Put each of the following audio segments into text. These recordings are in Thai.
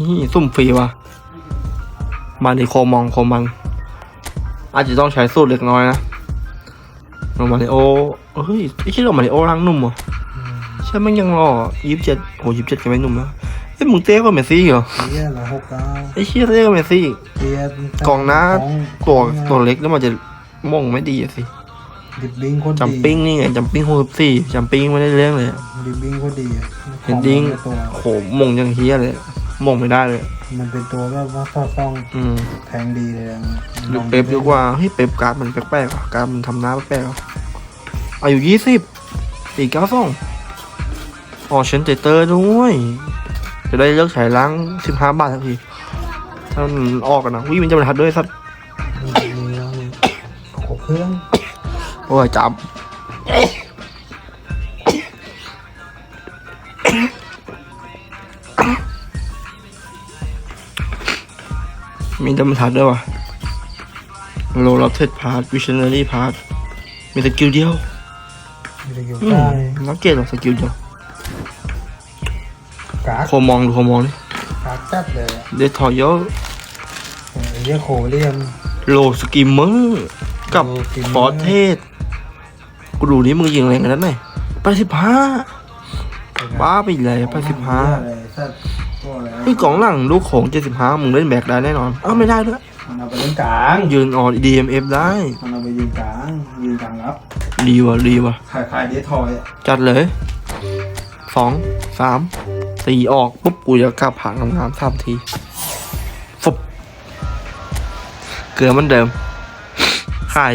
นี่ซุ่มฟรีว่ะมาดิโคมองโคมันอาจจะต้องใช้สูตรเล็กน้อยนะโรมาริโอเฮ้ยไอ้ชื่อโรมาริโอร่างนุ่มเหรอใช่ไหมนยังรอยี่สิบเจ็ดโอ้ยี่สิบเจ็ดยังไม่นุ่มนะเอ้ยมึงเต้กว่าเมสซี่เหรอเฮียละหกเก้าไอ้เชี่ยเต้กว่าเมสซี่เฮียกองหน้าตัวตัวเล็กแล้วมันจะมองไม่ดีอะสิดิบบิ้งโคตรดีจัมปิ้งนี่ไงจัมปิ้งหกสิบสี่จัมปิ้งไม่ได้เรื่องเลยอะดิบบิ้งโคตรดีอะเห็นดิ้งของมันเป็นตัวโหมงยังเฮียเลย มงไม่ได้เลย มันเป็นตัวแบบว่าสอดส่องอืมแทงดีเลยอะดูเป๊ปดีกว่าเฮ้ยเป๊ปการ์ดมันแปลกๆอะการ์ดมันทำหน้าแปลกๆอะอายุยี่สิบอีกเก้าสองอ๋อเชนเตเตอร์ด้วย จะได้เลิกฉายล้างสิบห้าบาทสักทีถ้ามันออกกันนะวิมันจะบรรทัดด้วยสัตว์มีแล้วนี่ครบเครื่องโอ้ยจับ มีจะบรรทัดด้วยวะโลลับเทดพาร์ทวิชั่นเนอรี่พาร์ทมีสกิลเดียวมีแต่อยู่อืใต้มนักเกตหรอกสกิลเดียวกากโคมองดูโคมองนี่กากจัดเลยอะเดทอยเยอะไอ้เฮียโคเรียม โลสกิมเมอร์กับโลสกิมเมอร์ ฟอร์เทสกูดูนี่มึงยิงแรงกันนั้นไหนแปดสิบห้าบ้าไปเลยแปดสิบห้าอะไรสัตว์ตัวอะ ไรไอ้กล่องหลังลูกของเจ็ดสิบห้ามึงเล่นแบกได้แน่นอน เอ้าไม่ได้ด้วยมันเอาไปเล่นกลางยืนออด DMF ได้มันเอาไปยืนกลางยืนกลางรับดีว่ะดีว่ะขายขายเดททอยอะจัดเลยสองสามสี่ออกปุ๊บกูจะกลับผ่านคำถามสามทีฟบเกลือเหมันเดิมขาย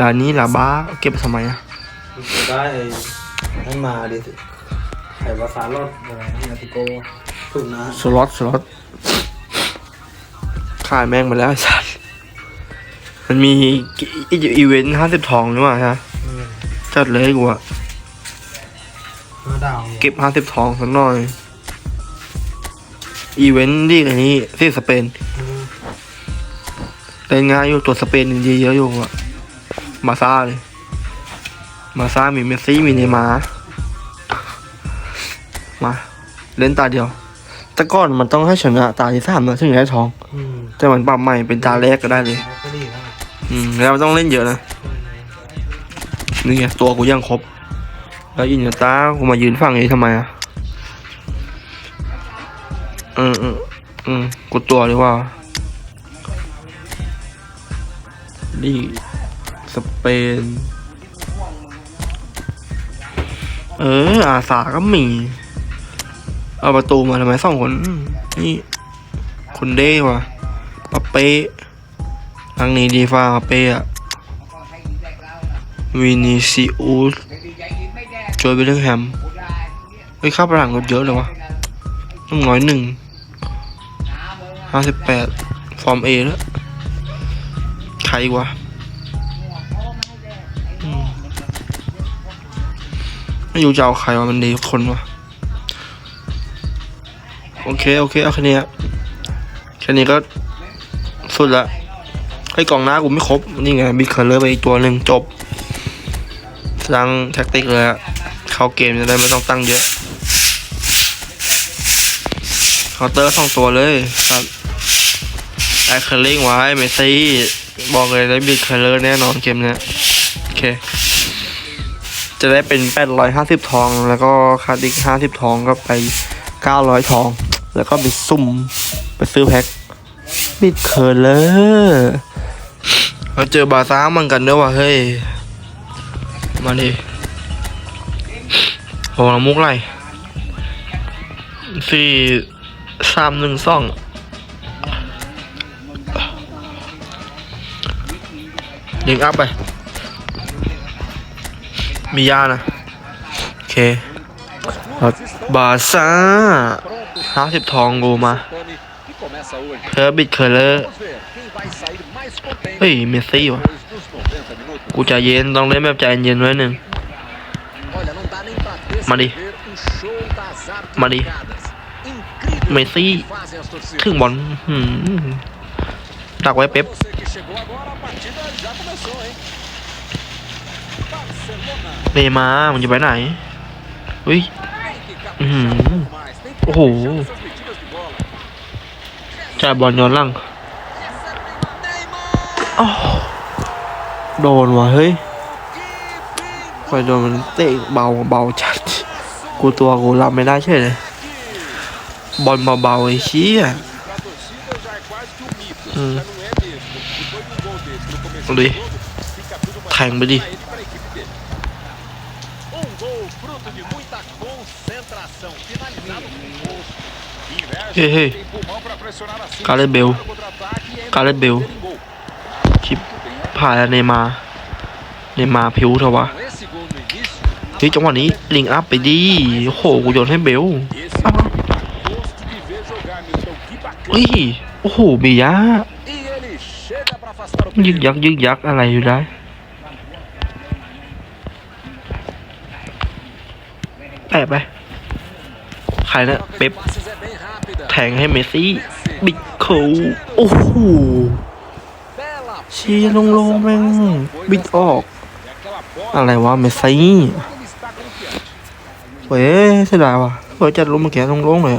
ด่านนี้ล่ะบ้าเก็บไปทำไมอะได้ให้มาดิสิไข่วาซาลอดอะไรนี่นาติโก สุดนะ สล็อตสล็อตขายแม่งมาแล้วไอ้สัสมันมีอีอีเวนต์ห้าสิบทองนี่หว่าฮะจัดเลยกูอะเมื่อดาวเนี่ยเก็บห้าสิบทองสักหน่อย อีเวนต์ที่อันนี้ที่สเปนเล่นง่ายอยู่ตัวสเปนเยอะๆอยู่อะมาซ่าเลย มาซ่ามีเมสซี่มีเนย์มาร์มา เล่นตาเดียว แต่ก่อนมันต้องให้ชนะตาที่สามนะถึงจะได้ทอง อืมแต่มันปรับใหม่เป็นตาแรกก็ได้เลยก็ดีนะอืมแล้วมันต้องเล่นเยอะนะ นี่ไงตัวกูยังครบ แล้วอินตากูมายืนฝั่งนี้ทำไมอะ อืมอืมอืมกูตัวเลยว่าลีสเปน เอออาสาก็มี เอาประตูมาทำไมสองคน นี่ คนเด้ว่ะปาเป้ทางนี้ดีฟ้าปาเป้อะวินิซิอุสจอยเบลลิงแฮมเฮ้ยค่าประหลังลดเยอะเลยวะต้องน้อยหนึ่งห้าสิบแปดฟอร์มเอแล้วใครวะไม่รู้จะเอาใครวะมันดีคนวะ โอเค โอเคเอาแค่นี้แค่นี้ก็สุดละไอ้กล่องหน้ากูไม่ครบ นี่ไงบิ๊กเคอร์เลอร์ไปอีกตัวหนึ่งจบสร้างแท็กติกเลยอะเข้าเกมจะได้ไม่ต้องตั้งเยอะเคาน์เตอร์สองตัวเลยครับไอเคอร์ลิงไว้เมซี่บอกเลยได้บิ๊กเคอร์เลอร์แน่นอนเกมเนี้ยโอเค จะได้เป็น 850 ทอง แล้วก็คาดอีก 50 ทองก็ไป 900 ทอง แล้วก็ไปซุ่มไปซื้อแพ็คบิดเคอร์เลอร์เราเจอบาซ่าเหมือนกันด้วยว่ะเฮ้ย มาดิโอ้ลมุกไรสี่สามหนึ่งสองยิงอัพไป มียานะ โอเค บาซ่า ห้าสิบทองกูมา เพอร์บิดเคอร์เลอร์เฮ้ยเมสซี่วะกูใจเย็นต้องเล่นแบบใจเย็นไว้หนึ่ง มาดิ มาดิ เมสซี่ถึงบอลตักไว้เป๊ปเนมามึงจะไปไหน อุ้ย อืม โอ้โหจ่ายบอลย้อนล่างอ้โดนว่ะเฮ้ยคอยโดนมันเตะเบาเบาจัด กูตัวกูรับไม่ได้ใช่เลยบอลเบาๆไอ้ชี้อะอืมดิแทงไปดิ Errei. Hey, hey. Cara é meu. Cara é meu. Que para Neymar. Neymar ผิวเถอะวะเฮ้ยจังหวะนี้ลิงอัพไปดีโอ้โหกูโยนให้เบลเฮ้ยโอ้โหบียะยึกยักยึกยักอะไรอยู่ได้แปะไปใครนะเป๊ป แทงให้เมซี่ บิดเขาโอ้โหเชียร์ลงๆแม่งบิดออก อะไรวะเมซี่เว้ยเสียดายว่ะเฮ้ยจัดลงเมื่อกี้ลงๆเลย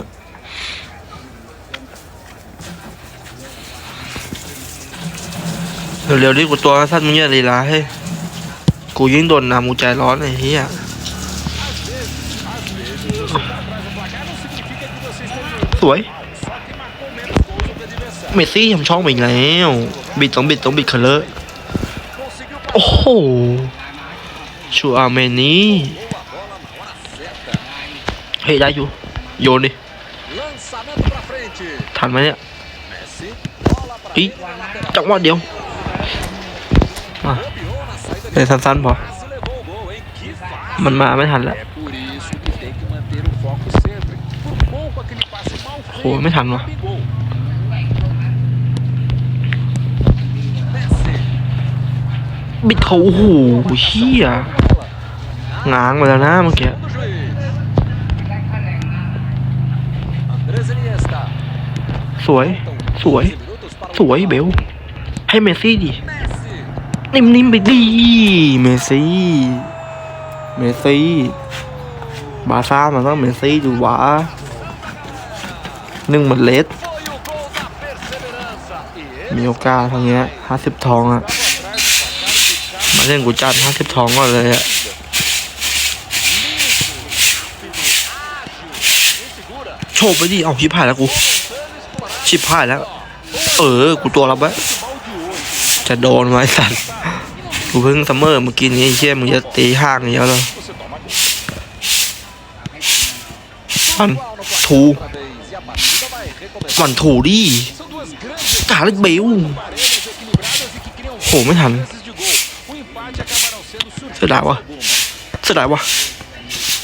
เร็วๆดิกูตัวสั้นมึงอย่าลีลาให้กูยิ่งโดนนำกูใจร้อนไอ้เหี้ย สวย เมสซี่ทำช่องไปอีกแล้ว บิดต้องบิดต้องบิดเคลเลอร์โอ้โห ชูอาเมนี่เฮ้ยได้อยู่ โยนดิ ทันไหมเนี่ยอีจังหวะเดียวมา Bobeou na saída de เป็นสั้นๆพอมันมาไม่ทันแล้ว โหไม่ทันวะบิดเขาโอ้โหเชี่ยง้างมาแล้วนะเมื่อกี้สวย สวย สวยเบล ให้เมซี่ดิ นิ่มๆไปดีเมซี่ เมซี่ บาซ่ามันต้องเมซี่ดูวะ หนึ่งเหมือนเลสมีโอกาสทางเนี้ยห้าสิบทองอะมาเล่นกูจัดห้าสิบทองก่อนเลยอะ segura. โฉบไปดิเอาชิบหายแล้วกูชิบหายแล้ว เออ กูตัวรับไว้จะโดนไว้สัตว์กูเพิ่งซัมเมอร์เมื่อกี้นี้เชี่ยมึงจะตีห้างอย่างเงี้ยอัน igual no placar ถู outra vez. E a partida vai recomeçar. มันถูดิ São duas grandes กาเล็กเบล parelhas equilibradas e que criam โหไม่ทัน chances de gol. O empate acabarão sendo เสียดายวะ surpresa. เสียดายวะ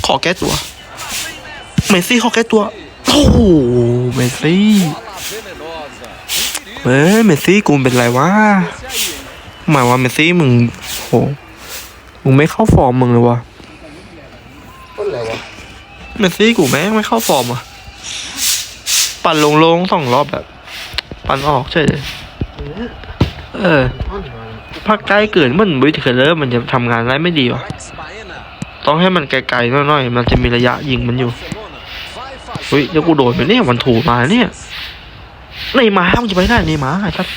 ขอแก้ตัว เมสซี่ขอแก้ตัว โอ้โหเมสซี่ Bola venenosa. Um perigo เฮ้ยเมสซี่กูเป็นไรวะ esse aí, hein? หมายว่าเมสซี่มึงโหมึงไม่เข้าฟอร์มมึงเลยวะต้นอะไรวะเมสซี่กูแม่งไม่เข้าฟอร์มอะ ปั่นลงลงสองรอบแบบ ปั่นออกใช่เลยเอออ้อนมาพักใกล้เกินมันวิทเคเลอร์มันจะทำงานได้ไม่ดีวะต้องให้มันไกลๆน่อยๆ มันจะมีระยะยิงมันอยู่เฮ้ยแล้วกูโดนไปเนี่ยมันถูกมาเนี่ยในมาห้ามจะไปได้ในมาไอ้ทัด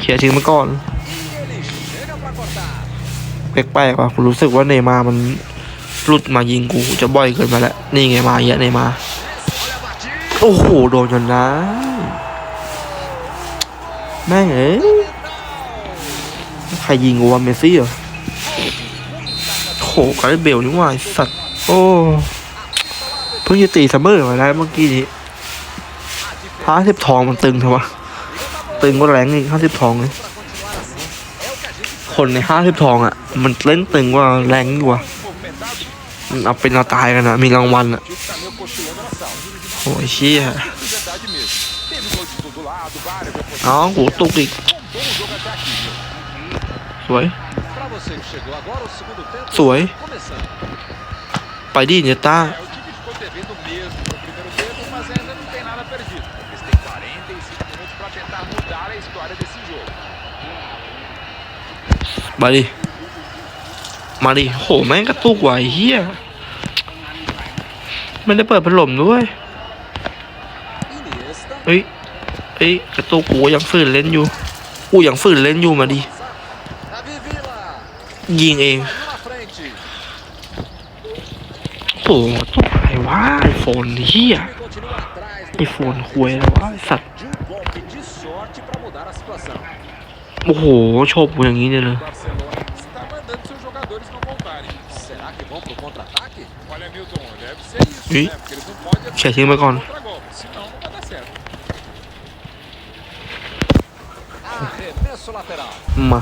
เขียทิ้งมาก่อนแปลกๆว่ะกูรู้สึกว่าเนย์มามันหลุดมายิงกูจะบ่อยเกินไปแล้วนี่ไงมาเยอะเนย์มา โอ้โห โดนจนได้แม่งเอ้ยใครยิงกูวะเมซี่เหรอโหกาเเบลนี่ว่าสัตว์ โอ้เพิ่งจะตีซัมเมอร์มาได้เมื่อกี้นี้ห้าสิบทองมันตึงเถอะวะตึงก็แรงอีกห้าสิบทองเลยคนในห้าสิบทองอะ มันเล่นตึงกว่าแรงกว่ามันเอาเป็นเอาตายกันอะมีรางวัลอะ โอ้ยเชี่ยเอาหูตุกอีก สวย สวย ไปดิเนต้ามาดิ มาดิ โห แม่งกระตุกไหวเฮียไม่ได้เปิดพัดลมด้วย เฮ้ยเอ้ยกระตุกกูยังฝืนเล่นอยู่ กูยังฝืนเล่นอยู่มาดิ Davi Villa. ยิงเอง Saiu na frente. โอ้โหตุกอะไรวะไอโฟนเฮีย Ele continua atrás ไอโฟนควยแล้ววะไอสัตว์ de um golpe de sorte para mudar a situação. โอ้โหโชบกูอย่างนี้เนี่ยเลย Barcelona está mandando seus jogadores não voltarem. Será que vão pro contra-ataque? Olha, Milton, deve ser isso, Ih. né? Porque eles não podem เขียทิ้งไปก่อน มา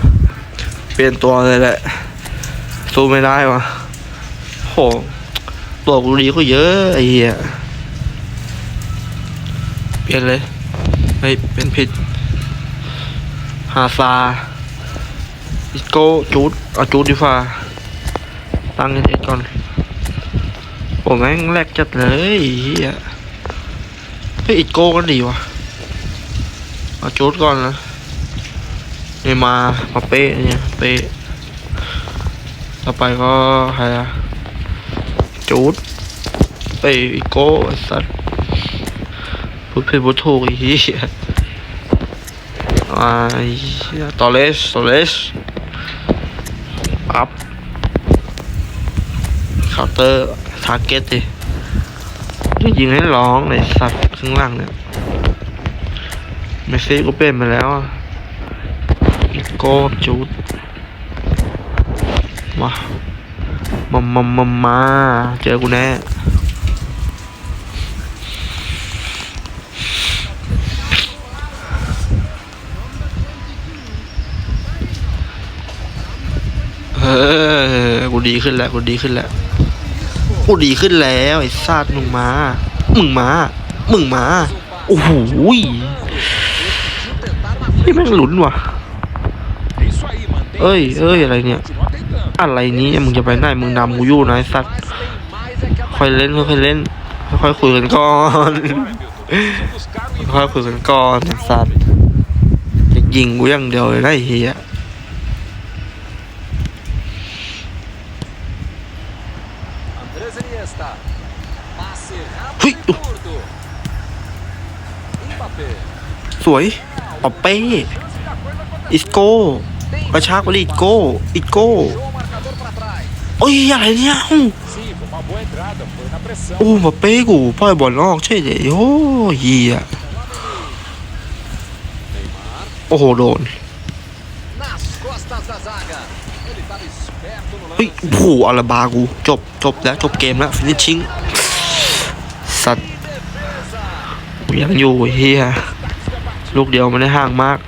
เปลี่ยนตัวเลยแหละสู้ไม่ได้วะโหตัวกูดีก็เยอะไอ้เหี้ยเปลี่ยนเลยเฮ้ยเป็นผิดฮาซาอิโก้จูดเอาจูดดีฟ้าตั้งเอ็ดก่อนโอ้แม่งแรกจัดเลยไอ้เฮียเฮ้ยอิโก้ก็ดีวะเอาจูดก่อนนะ นี่มามาเป๊ะเนี่ยเป๊ะต่อไปก็ใครอะจูดเอ้ยโก้สัตว์พูดผิดพูดถูกอ้เหี้ยอ่าตอเลสตอเลสอัพเคาน์เตอร์ทาร์เก็ตดิยิงให้ร้องในสัตว์ข้างล่างเนี่ยเมสซี่ก็เปลี่ยนมาแล้วอะ ก้จูดมามามามามาเจอกูแน่เออกูดีขึ้นแล้วกูดีขึ้นแล้วกูดีขึ้นแล้วไอ้ซาดมึงมา มึงมา มึงมา โอ้โหย Decidiu tentar na นี่แม่งหลุนว่ะ เอ้ย เอ้ย อะไรเนี่ย อะไรนี้มึงจะไปไหนมึงนำกูอยู่นะไอ้สัตว์ค่อยเล่นค่อยเล่นค่อยคุยกันก่อนค่อยคุยกันก่อนไอ้สัตว์จะยิงกูอย่างเดียวเลยนะไอ้เฮีย Andrés Iniesta. Passe Ui, rápido e uh. curto. Mbappé. สวยปอเป้อิสโก้ กระชากไปดิอิโก้อิโก้โอ้ยอะไรเนี่ยโอ้มาเป้กูปล่อยบอลนอกใช่เลยโอ้เหี้ยโอ้โหโดนเฮ้ยโอ้โหอาราบากูจบจบแล้วจบเกมแล้วฟินิชชิ่งสัตว์ยังอยู่เฮียลูกเดียวมันได้ห่างมาก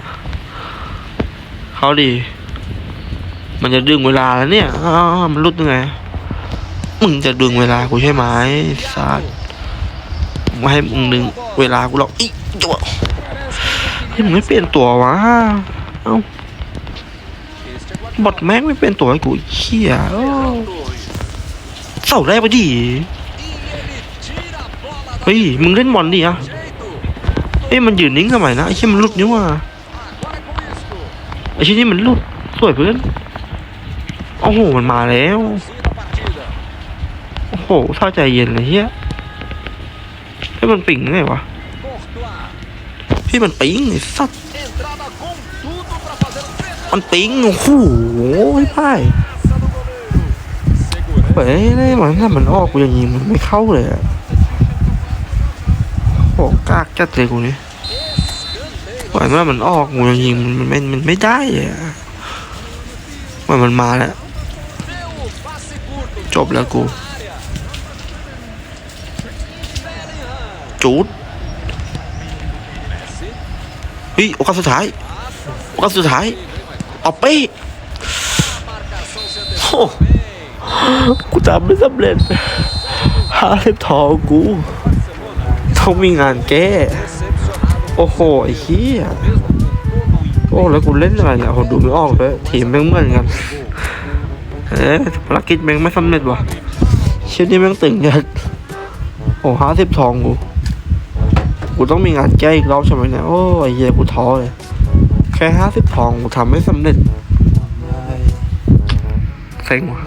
เขาดิ มันจะดึงเวลาแล้วเนี่ยอ้าวมันรุดยังไง มึงจะดึงเวลากูใช่ไหมสัตว์ไม่ให้มึงดึงเวลากูหรอกอีกจัวเฮ้ยมึงไม่เปลี่ยนตัววะ เอ้าบอทแม่งไม่เป็นตัวให้กูเขี้ยเสาแรกไปดิ เฮ้ย มึงเล่นบอลดิอะเอ้ยมันยืนนิ่งทำไมนะไอ้เชี่ยมันลุดนี่ว่า Agora é com isto. ไอชี่ยนี่มันหลุดสวยเพื่อนโอ้โหมันมาแล้วโอ้โหเศร้าใจเย็นเลยเฮียเฮ้ยมันปิงไงวะพี่มันปิงไอ้สัตว์มันปิงโอ้โหไอ้พ่ายเฮ้ยนี่มันถ้ามันออกกูอย่างงี้มันไม่เข้าเลยอะโอ้กากจัดเลยกูนี่ ปล่อยมันมันออกกูย่างมันไม่มันไม่ได้อะปล่อยมันมาแล้ว จบแล้วกูจูดเฮ้ยโอกาสสุดท้ายโอกาสสุดท้าย Vem mais เอาเป้ Marcação se Oh. antecipou bem. กูทำไม่สำเร็จหาเล็บทองกู ต้องมีงานแก้ โอ้โหไอ้เหี้ยโอ้แล้วกูเล่นอะไรเนี่ยผมดูไม่ออกเลยทีมแม่งเหมือนกันเอ๊ะภารกิจแม่งไม่สำเร็จว่ะเช่นนี้แม่งตึงยัดโอ้ห้าสิบทองกูกูต้องมีงานแก้อีกรอบใช่ไหมเนี่ยโอ้ไอ้เหี้ยกูท้อเลยแค่ห้าสิบทองกูทำไม่สำเร็จเซ็งว่ะ